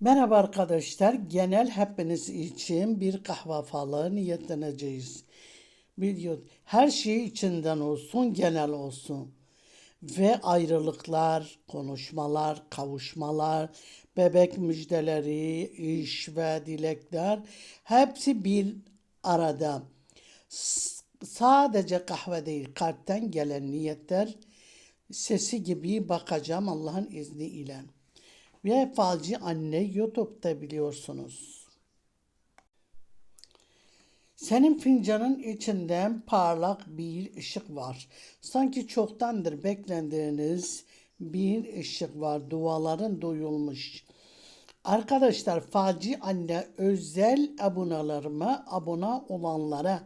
Merhaba arkadaşlar. Genel hepiniz için bir kahve falı niyetleneceğiz. Biliyor, her şey içinden olsun, genel olsun. Ve ayrılıklar, konuşmalar, kavuşmalar, bebek müjdeleri, iş ve dilekler hepsi bir arada. S- sadece kahve değil, kalpten gelen niyetler sesi gibi bakacağım Allah'ın izniyle. Ve Falcı Anne YouTube'da biliyorsunuz. Senin fincanın içinden parlak bir ışık var. Sanki çoktandır beklendiğiniz bir ışık var. Duaların duyulmuş. Arkadaşlar Falcı Anne özel abonalarıma, abone olanlara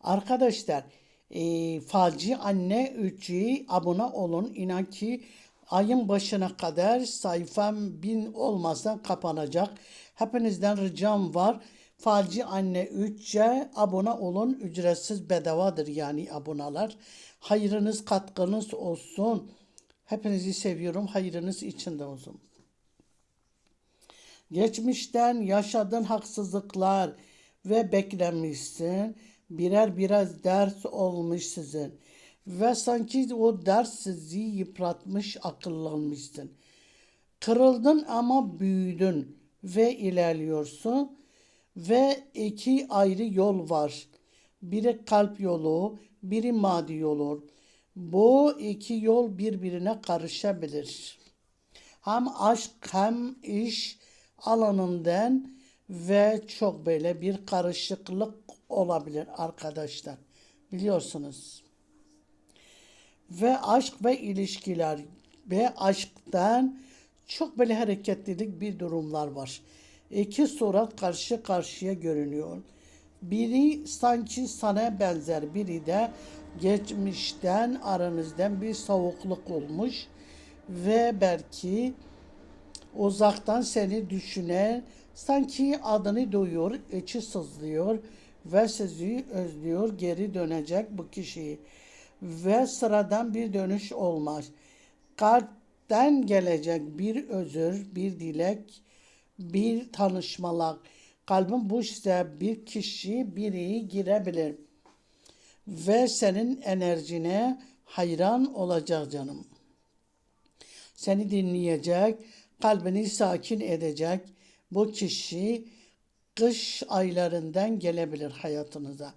Arkadaşlar e, Falcı Anne 3'ü abone olun. İnan ki ayın başına kadar sayfam bin olmasa kapanacak. Hepinizden ricam var. Falcı Anne 3'e abone olun. Ücretsiz bedavadır yani aboneler. Hayrınız katkınız olsun. Hepinizi seviyorum. Hayrınız içinde olsun. Geçmişten yaşadığın haksızlıklar ve beklemişsin. Birer birer ders olmuş sizin. Ve sanki o ders sizi yıpratmış, akıllanmışsın. Kırıldın ama büyüdün ve ilerliyorsun. Ve iki ayrı yol var. Biri kalp yolu, biri maddi yolu. Bu iki yol birbirine karışabilir hem aşk hem iş alanından ve çok böyle bir karışıklık olabilir arkadaşlar. Biliyorsunuz. Ve aşk ve ilişkiler ve aşktan çok böyle hareketlilik bir durumlar var. İki surat karşı karşıya görünüyor. Biri sanki sana benzer, biri de geçmişten aranızdan bir soğukluk olmuş ve belki uzaktan seni düşünen sanki adını duyuyor, içi sızlıyor ve sizi özlüyor, geri dönecek bu kişi. Ve sıradan bir dönüş olmaz. Kalpten gelecek bir özür, bir dilek, bir tanışmalar. Kalbin boşsa bir kişi, biri girebilir. Ve senin enerjine hayran olacak canım seni dinleyecek, kalbini sakin edecek bu kişi kış aylarından gelebilir hayatınıza.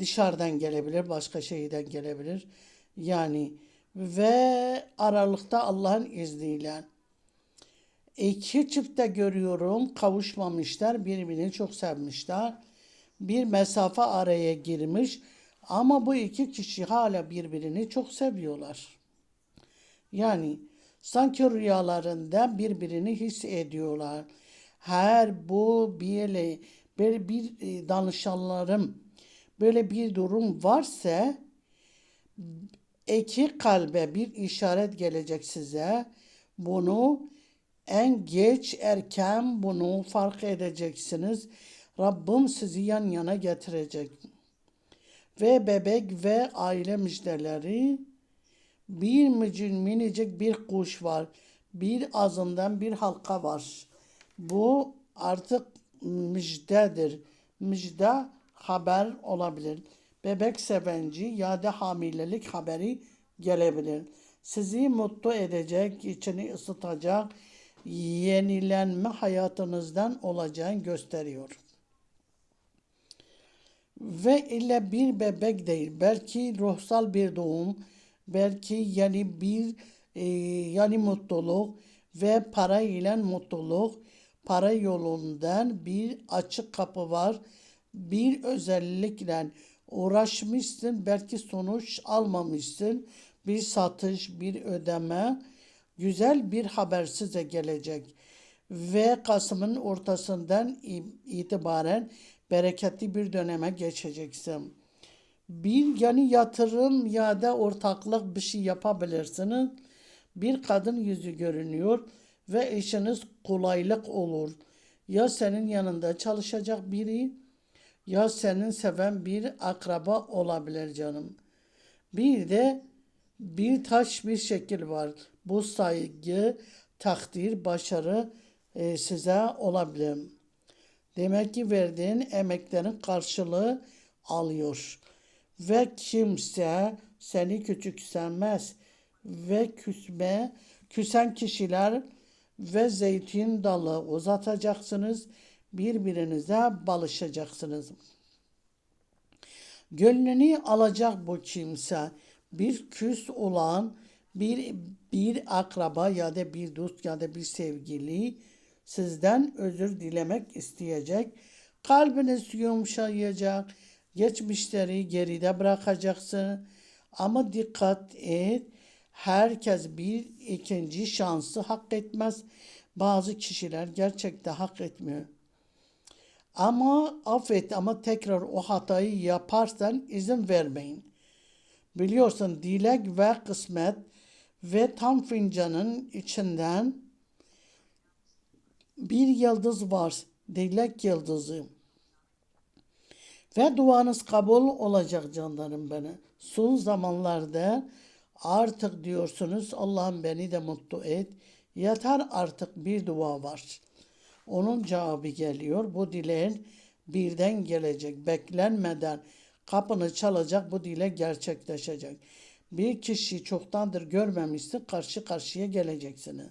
Dışarıdan gelebilir, başka şehirden gelebilir. Yani ve aralıkta Allah'ın izniyle iki çifte görüyorum kavuşmamışlar, birbirini çok sevmişler. Bir mesafe araya girmiş ama bu iki kişi hala birbirini çok seviyorlar. Yani Sanki rüyalarında birbirini hissediyorlar. Her bu bir, bir, bir e, danışanlarım böyle bir durum varsa iki kalbe bir işaret gelecek size. Bunu en geç erken bunu fark edeceksiniz. Rabbim sizi yan yana getirecek. Ve bebek ve aile müjdeleri bir micin minicik bir kuş var. Bir ağzından bir halka var. Bu artık müjdedir. Müjde haber olabilir. Bebek sevenci ya da hamilelik haberi gelebilir. Sizi mutlu edecek, içini ısıtacak, yenilenme hayatınızdan olacağını gösteriyor. Ve ile bir bebek değil, belki ruhsal bir doğum, belki yani bir e, yani mutluluk ve para ile mutluluk para yolundan bir açık kapı var. Bir özellikle uğraşmışsın belki sonuç almamışsın. Bir satış, bir ödeme güzel bir haber size gelecek. Ve Kasım'ın ortasından itibaren bereketli bir döneme geçeceksin bir yani yatırım ya da ortaklık bir şey yapabilirsiniz. Bir kadın yüzü görünüyor ve işiniz kolaylık olur. Ya senin yanında çalışacak biri ya senin seven bir akraba olabilir canım. Bir de bir taş bir şekil var. Bu saygı, takdir, başarı e, size olabilir. Demek ki verdiğin emeklerin karşılığı alıyor. Ve kimse seni küçümsemez ve küsme, küsen kişiler ve zeytin dalı uzatacaksınız, birbirinize balışacaksınız. Gönlünü alacak bu kimse bir küs olan bir bir akraba ya da bir dost ya da bir sevgili sizden özür dilemek isteyecek. Kalbiniz yumuşayacak. Geçmişleri geride bırakacaksın. Ama dikkat et. Herkes bir ikinci şansı hak etmez. Bazı kişiler gerçekten hak etmiyor. Ama affet ama tekrar o hatayı yaparsan izin vermeyin. Biliyorsun dilek ve kısmet ve tam fincanın içinden bir yıldız var. Dilek yıldızı. Ve duanız kabul olacak canlarım beni. Son zamanlarda artık diyorsunuz Allah'ım beni de mutlu et. Yeter artık bir dua var. Onun cevabı geliyor. Bu dileğin birden gelecek. Beklenmeden kapını çalacak bu dilek gerçekleşecek. Bir kişi çoktandır görmemişsin karşı karşıya geleceksiniz.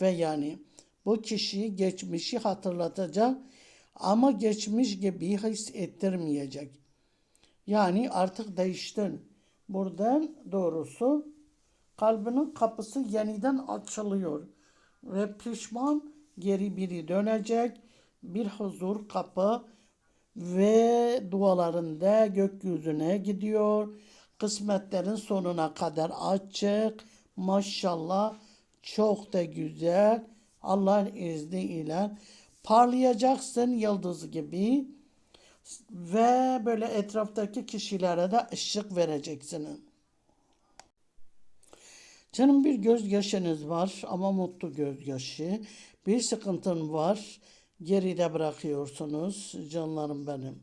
Ve yani bu kişiyi geçmişi hatırlatacak ama geçmiş gibi his ettirmeyecek. Yani artık değiştin. Buradan doğrusu kalbinin kapısı yeniden açılıyor. Ve pişman geri biri dönecek. Bir huzur kapı ve dualarında gökyüzüne gidiyor. Kısmetlerin sonuna kadar açık. Maşallah çok da güzel. Allah'ın izniyle parlayacaksın yıldız gibi ve böyle etraftaki kişilere de ışık vereceksin. Canım bir gözyaşınız var ama mutlu gözyaşı. Bir sıkıntın var. Geride bırakıyorsunuz canlarım benim.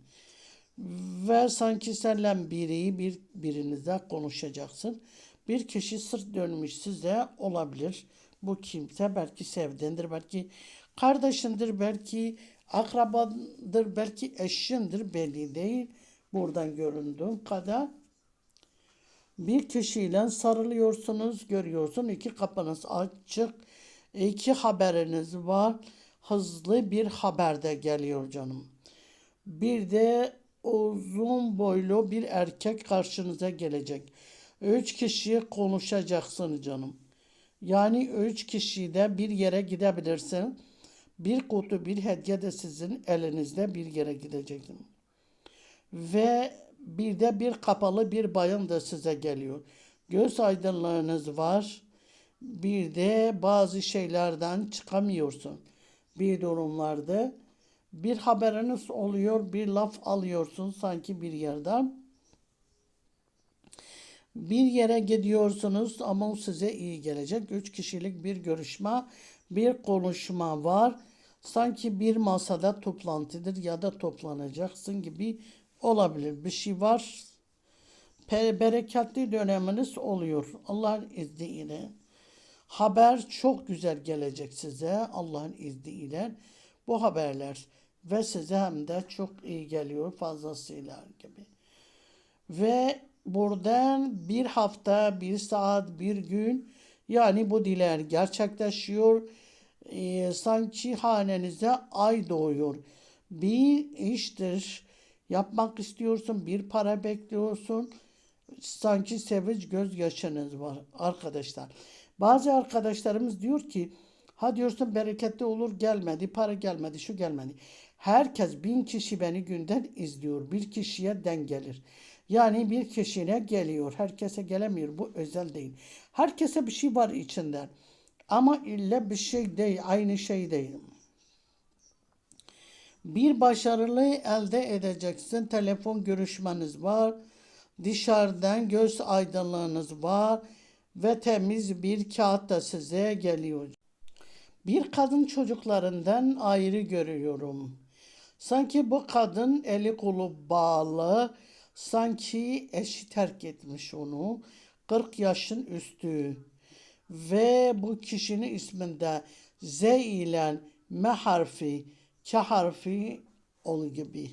Ve sanki senle biri bir birinize konuşacaksın. Bir kişi sırt dönmüş size olabilir. Bu kimse belki sevdindir, belki kardeşindir, belki akrabandır, belki eşindir belli değil. Buradan göründüğüm kadar bir kişiyle sarılıyorsunuz, görüyorsun. iki kapınız açık, iki haberiniz var. Hızlı bir haber de geliyor canım. Bir de uzun boylu bir erkek karşınıza gelecek. Üç kişi konuşacaksın canım. Yani üç kişi de bir yere gidebilirsin. Bir kutu bir hediye de sizin elinizde bir yere gideceksin. Ve bir de bir kapalı bir bayan da size geliyor. Göz aydınlığınız var. Bir de bazı şeylerden çıkamıyorsun. Bir durumlarda bir haberiniz oluyor, bir laf alıyorsun sanki bir yerden. Bir yere gidiyorsunuz ama o size iyi gelecek. Üç kişilik bir görüşme, bir konuşma var. Sanki bir masada toplantıdır ya da toplanacaksın gibi olabilir. Bir şey var. Bereketli döneminiz oluyor. Allah'ın izniyle. Haber çok güzel gelecek size Allah'ın izniyle. Bu haberler ve size hem de çok iyi geliyor fazlasıyla gibi. Ve buradan bir hafta, bir saat, bir gün yani bu diler gerçekleşiyor. Ee, sanki hanenize ay doğuyor. Bir iştir yapmak istiyorsun, bir para bekliyorsun. Sanki sevinç gözyaşınız var arkadaşlar. Bazı arkadaşlarımız diyor ki ha diyorsun bereketli olur gelmedi, para gelmedi, şu gelmedi. Herkes bin kişi beni günden izliyor. Bir kişiye den gelir. Yani bir kişine geliyor. Herkese gelemiyor. Bu özel değil. Herkese bir şey var içinde. Ama illa bir şey değil. Aynı şey değil. Bir başarılı elde edeceksin. Telefon görüşmeniz var. Dışarıdan göz aydınlığınız var. Ve temiz bir kağıt da size geliyor. Bir kadın çocuklarından ayrı görüyorum. Sanki bu kadın eli kolu bağlı, sanki eşi terk etmiş onu. 40 yaşın üstü ve bu kişinin isminde Z ile M harfi, K harfi ol gibi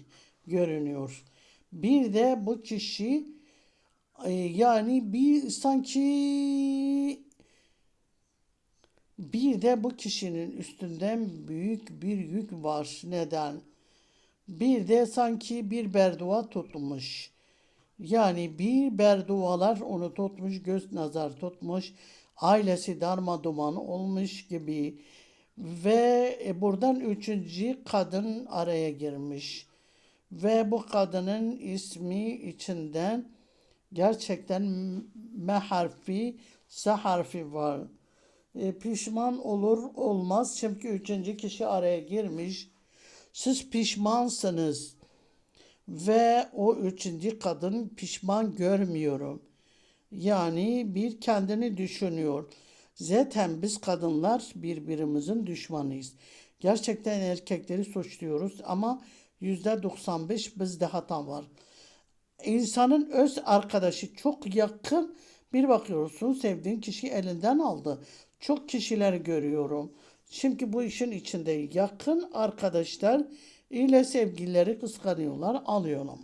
görünüyor. Bir de bu kişi yani bir sanki bir de bu kişinin üstünden büyük bir yük var. Neden? Bir de sanki bir berdua tutmuş. Yani bir berdualar onu tutmuş, göz nazar tutmuş. Ailesi darmaduman olmuş gibi. Ve e, buradan üçüncü kadın araya girmiş. Ve bu kadının ismi içinden gerçekten M harfi, S harfi var. E, pişman olur olmaz çünkü üçüncü kişi araya girmiş. Siz pişmansınız ve o üçüncü kadın pişman görmüyorum. Yani bir kendini düşünüyor. Zaten biz kadınlar birbirimizin düşmanıyız. Gerçekten erkekleri suçluyoruz ama yüzde 95 bizde hata var. İnsanın öz arkadaşı çok yakın bir bakıyorsun sevdiğin kişi elinden aldı. Çok kişiler görüyorum. Çünkü bu işin içinde yakın arkadaşlar ile sevgilileri kıskanıyorlar, alıyorlar.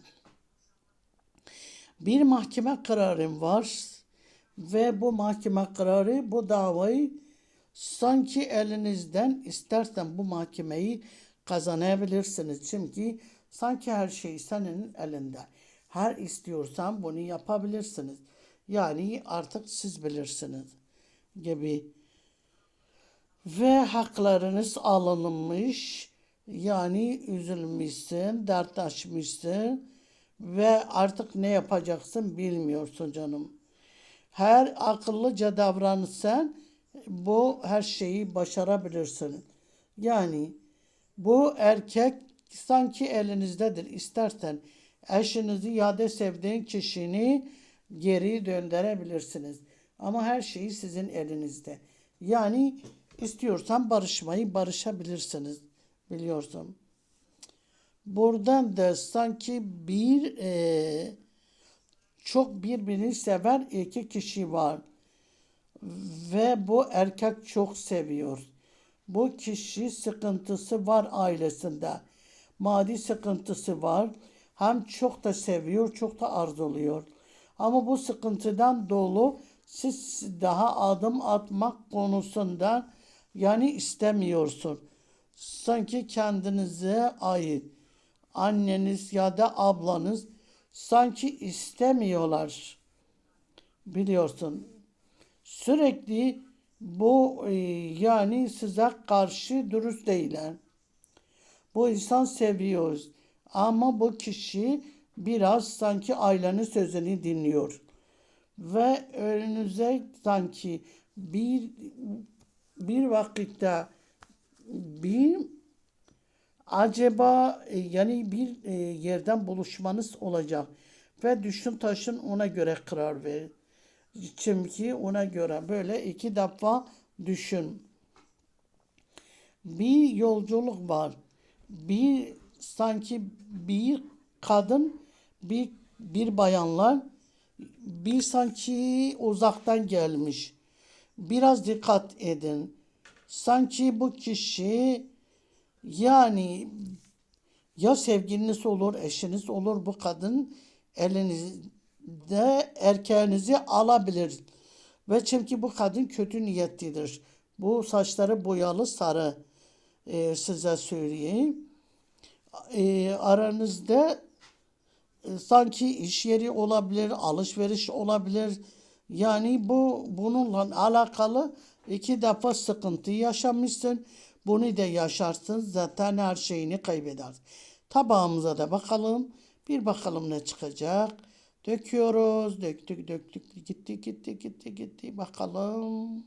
Bir mahkeme kararım var ve bu mahkeme kararı bu davayı sanki elinizden istersen bu mahkemeyi kazanabilirsiniz. Çünkü sanki her şey senin elinde. Her istiyorsan bunu yapabilirsiniz. Yani artık siz bilirsiniz gibi. Ve haklarınız alınmış. Yani üzülmüşsün, dertleşmişsin ve artık ne yapacaksın bilmiyorsun canım. Her akıllıca davranırsan bu her şeyi başarabilirsin. Yani bu erkek sanki elinizdedir. İstersen eşinizi ya da sevdiğin kişini geri döndürebilirsiniz. Ama her şey sizin elinizde. Yani istiyorsan barışmayı barışabilirsiniz. Biliyorsun. Buradan da sanki bir e, çok birbirini seven iki kişi var. Ve bu erkek çok seviyor. Bu kişi sıkıntısı var ailesinde. Maddi sıkıntısı var. Hem çok da seviyor, çok da arzuluyor. Ama bu sıkıntıdan dolu siz daha adım atmak konusunda yani istemiyorsun. Sanki kendinize ait anneniz ya da ablanız sanki istemiyorlar. Biliyorsun. Sürekli bu e, yani size karşı dürüst değiller. Bu insan seviyoruz. Ama bu kişi biraz sanki ailenin sözünü dinliyor. Ve önünüze sanki bir bir vakitte bir acaba e, yani bir e, yerden buluşmanız olacak ve düşün taşın ona göre karar ver. Çünkü ona göre böyle iki defa düşün. Bir yolculuk var. Bir sanki bir kadın bir bir bayanlar bir sanki uzaktan gelmiş. Biraz dikkat edin. Sanki bu kişi yani ya sevgiliniz olur, eşiniz olur bu kadın elinizde erkeğinizi alabilir. Ve çünkü bu kadın kötü niyetlidir. Bu saçları boyalı sarı e, size söyleyeyim. E, aranızda e, sanki iş yeri olabilir, alışveriş olabilir. Yani bu bununla alakalı iki defa sıkıntı yaşamışsın. Bunu da yaşarsın zaten her şeyini kaybeder. Tabağımıza da bakalım. Bir bakalım ne çıkacak. Döküyoruz. Döktük döktük. Gitti gitti gitti gitti. Bakalım.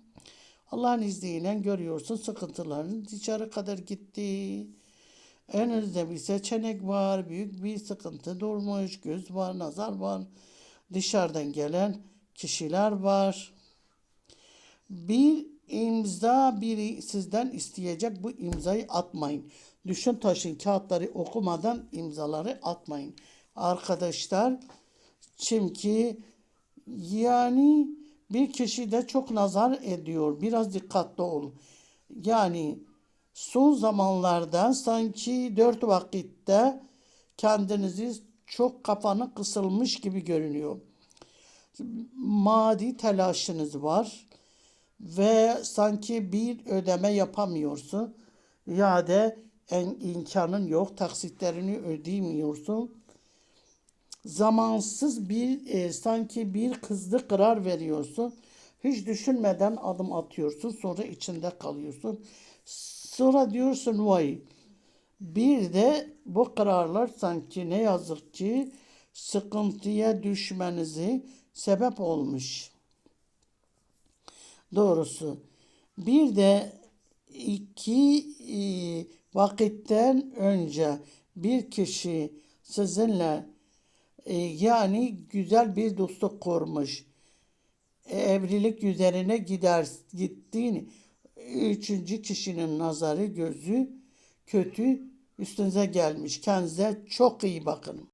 Allah'ın izniyle görüyorsun sıkıntıların dışarı kadar gitti. Önünüzde bir seçenek var. Büyük bir sıkıntı durmuş. Göz var, nazar var. Dışarıdan gelen kişiler var. Bir imza biri sizden isteyecek bu imzayı atmayın. Düşün taşın kağıtları okumadan imzaları atmayın. Arkadaşlar çünkü yani bir kişi de çok nazar ediyor. Biraz dikkatli olun. Yani son zamanlarda sanki dört vakitte kendinizi çok kafanı kısılmış gibi görünüyor. Madi telaşınız var ve sanki bir ödeme yapamıyorsun ya da en, imkanın yok taksitlerini ödeyemiyorsun zamansız bir e, sanki bir hızlı karar veriyorsun. Hiç düşünmeden adım atıyorsun. Sonra içinde kalıyorsun. Sonra diyorsun vay. Bir de bu kararlar sanki ne yazık ki sıkıntıya düşmenizi sebep olmuş. Doğrusu. Bir de iki e, vakitten önce bir kişi sizinle e, yani güzel bir dostluk kurmuş. E, evlilik üzerine gider gittiğini üçüncü kişinin nazarı gözü kötü üstünüze gelmiş. Kendinize çok iyi bakın.